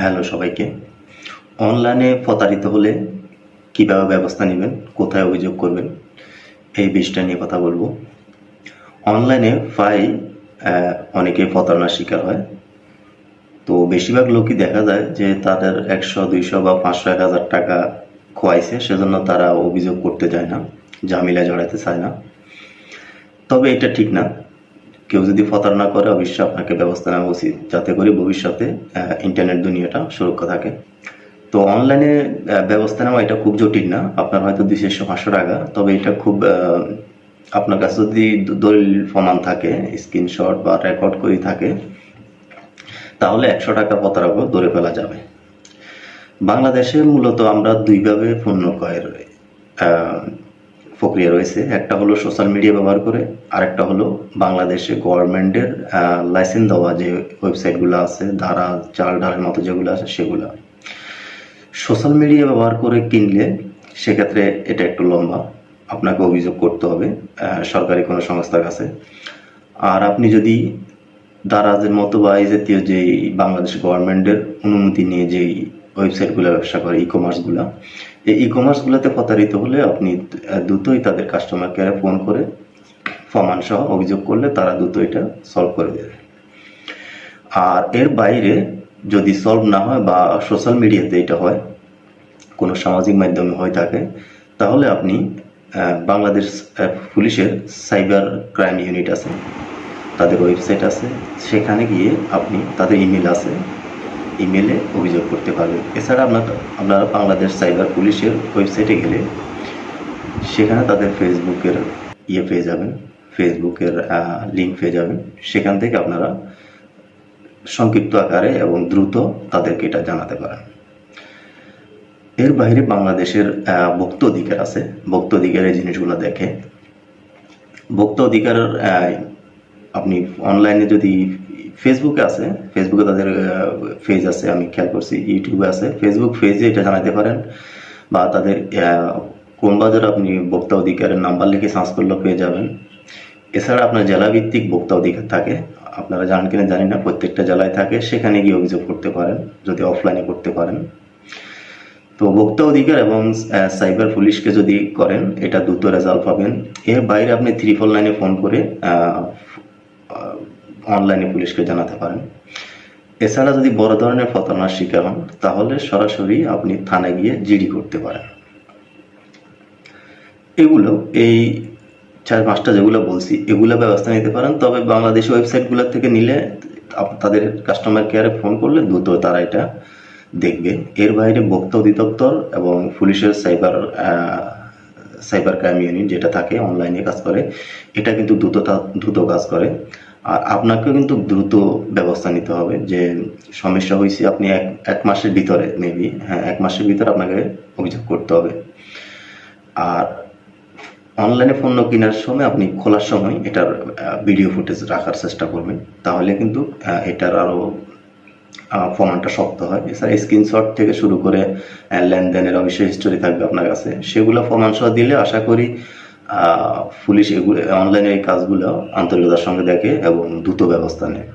Hello সবাইকে। অনলাইনে প্রতারিত হলে কীভাবে ব্যবস্থা নেবেন? কোথায় অভিযোগ করবেন? এই বিষয়টা নিয়ে কথা বলব। অনলাইনে প্রায় অনেকে প্রতারণার শিকার হয়। তো বেশিরভাগ লোকই দেখা যায় যে তাদের একশো, দুইশো বা পাঁচশো, এক হাজার টাকা খোয়াইছে, সেজন্য তারা অভিযোগ করতে যায় না ঝামেলা জড়াতে চায় না। তবে এটা ঠিক না। কেউ যদি প্রতারণা করে, অবশ্যই আপনাকে ব্যবস্থা নেওয়া উচিত। যাতে করে ভবিষ্যতে ইন্টারনেট দুনিয়াটা সুরক্ষা থাকে। তো অনলাইনে ব্যবস্থা নেওয়া এটা খুব জটিল না। আপনার হয়তো দুইশো পাঁচশো টাকা। তবে এটা খুব আপনার কাছে যদি দলিল প্রমাণ থাকে স্ক্রিনশট বা রেকর্ড করে থাকে, তাহলে একশো টাকা প্রতারক ধরে ফেলা যাবে। বাংলাদেশে মূলত আমরা দুইভাবে পণ্য ক্রয়ের প্রক্রিয়া রয়েছে। একটা হলো সোশ্যাল মিডিয়া ব্যবহার করে, আরেকটা হলো বাংলাদেশে গভর্নমেন্টের লাইসেন্স দেওয়া যে ওয়েবসাইটগুলো আছে, ধারা, চাল, ডালের মতো যেগুলো আছে সেগুলো। সোশ্যাল মিডিয়া ব্যবহার করে কিনলে সেক্ষেত্রে এটা একটু লম্বা, আপনাকে অভিযোগ করতে হবে সরকারি কোনো সংস্থার কাছে। আর আপনি যদি দারাজের মতো বা এই জাতীয় যেই বাংলাদেশ গভর্নমেন্টের অনুমতি নিয়ে যেই ওয়েবসাইটগুলো ব্যবসা করে ই কমার্সগুলো এই ই কমার্সগুলোতে প্রতারিত হলে আপনি দ্রুতই তাদের কাস্টমার কেয়ারে ফোন করে প্রমাণ সহ অভিযোগ করলে তারা দ্রুত এটা সলভ করে দেবে। আর এর বাইরে যদি সলভ না হয় বা সোশ্যাল মিডিয়াতে এটা হয়, কোনো সামাজিক মাধ্যমে হয়ে থাকে তাহলে আপনি বাংলাদেশ পুলিশের সাইবার ক্রাইম ইউনিট আছে। তাদের ওয়েবসাইট আছে। সেখানে গিয়ে আপনি তাদের ইমেল আছে। ইমেলে অভিযোগ করতে পারবেন এছাড়া আপনার আপনারা বাংলাদেশ সাইবার পুলিশের ওয়েবসাইটে গেলে সেখানে তাদের ফেসবুকের ইয়ে পেয়ে যাবেন। ফেসবুকের লিঙ্ক পেয়ে যাবেন। সেখান থেকে আপনারা সংক্ষিপ্ত আকারে এবং দ্রুত তাদেরকে এটা জানাতে পারেন। এর বাইরে বাংলাদেশের ভোক্ত অধিকার আছে। ভোক্ত অধিকারের জিনিসগুলো দেখে। ভোক্তা অধিকার আহ, আপনি অনলাইনে যদি ফেসবুকে আছে ফেসবুকে তাদের পেজ আছে, আমি খেয়াল করছি ইউটিউবে আছে। ফেসবুক পেজে এটা জানাতে পারেন বা তাদের কোন বাজার আপনি ভোক্তা অধিকারের নাম্বার লিখে সার্চ করলেও পেয়ে যাবেন। এছাড়া আপনার জেলাভিত্তিক ভোক্তা অধিকার থাকে, আপনারা জানেন কিনা জানি না, প্রত্যেকটা জেলায় থাকে, সেখানে গিয়ে অভিযোগ করতে পারেন, যদি অফলাইনে করতে পারেন। তো ভোক্তা অধিকার এবং সাইবার পুলিশকে যদি করেন, এটা দ্রুত রেজাল্ট পাবেন। এর বাইরে আপনি থ্রি ফোর লাইনে ফোন করে অনলাইনে পুলিশকে জানাতে পারেন। এছাড়া যদি বড় ধরনের প্রতারণার শিকার হন, তাহলে সরাসরি আপনি থানায় গিয়ে জিডি করতে পারেন। এগুলো, এই চার পাঁচটা যেগুলো বলছি, এগুলো ব্যবস্থা নিতে পারেন। তবে বাংলাদেশি ওয়েবসাইটগুলো থেকে নিলে তাদের কাস্টমার কেয়ারে ফোন করলে দ্রুত তারা এটা দেখবে। এর বাইরে ভোক্তা অধিদপ্তর এবং পুলিশের সাইবার সাইবার ক্রাইম ইউনিট যেটা থাকে অনলাইনে কাজ করে, এটা কিন্তু দ্রুত দ্রুত কাজ করে। আর আপনাকেও কিন্তু দ্রুত ব্যবস্থা নিতে হবে যে সমস্যা হয়েছে আপনি এক এক মাসের ভিতরে মেবি হ্যাঁ এক মাসের ভিতরে আপনাকে অভিযোগ করতে হবে। আর অনলাইনে পণ্য কেনার সময় আপনি খোলার সময় এটার ভিডিও ফুটেজ রাখার চেষ্টা করবেন। তাহলে কিন্তু এটার আরও আহ, প্রমাণটা শক্ত হয়। এছাড়া স্ক্রিনশট থেকে শুরু করে লেনদেনের অবশ্যই হিস্টোরি থাকবে আপনার কাছে। সেগুলো প্রমাণ সহ দিলে আশা করি পুলিশ এগুলো অনলাইনে এই কাজগুলো আন্তরিকতার সঙ্গে দেখে এবং দ্রুত ব্যবস্থা নেয়।